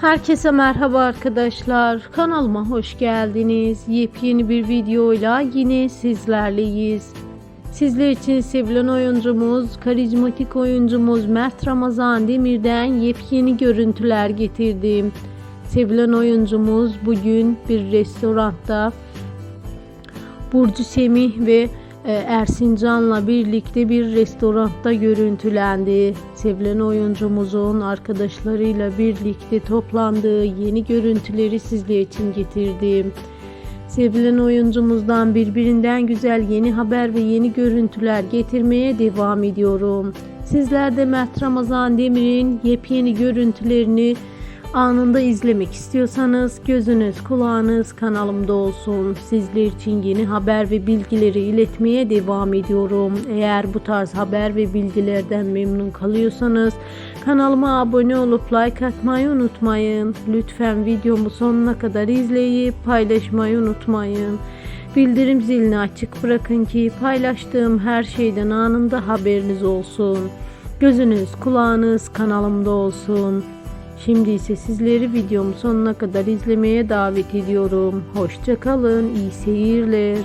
Herkese merhaba arkadaşlar. Kanalıma hoş geldiniz. Yepyeni bir videoyla yine sizlerleyiz. Sizler için sevilen oyuncumuz, karizmatik oyuncumuz Mert Ramazan Demir'den yepyeni görüntüler getirdim. Sevilen oyuncumuz bugün bir restoranda Burcu Semih ve e, Ersin Can'la birlikte bir restoranda görüntülendi. Sevilen oyuncumuzun arkadaşlarıyla birlikte toplandığı yeni görüntüleri sizler için getirdim. Sevilen oyuncumuzdan birbirinden güzel yeni haber ve yeni görüntüler getirmeye devam ediyorum. Sizler de Mert Ramazan Demir'in yepyeni görüntülerini anında izlemek istiyorsanız gözünüz kulağınız kanalımda olsun. Sizler için yeni haber ve bilgileri iletmeye devam ediyorum. Eğer bu tarz haber ve bilgilerden memnun kalıyorsanız kanalıma abone olup like atmayı unutmayın. Lütfen videomu sonuna kadar izleyip paylaşmayı unutmayın. Bildirim zilini açık bırakın ki paylaştığım her şeyden anında haberiniz olsun. Gözünüz kulağınız kanalımda olsun. Şimdi ise sizleri videomu sonuna kadar izlemeye davet ediyorum. Hoşçakalın, iyi seyirler.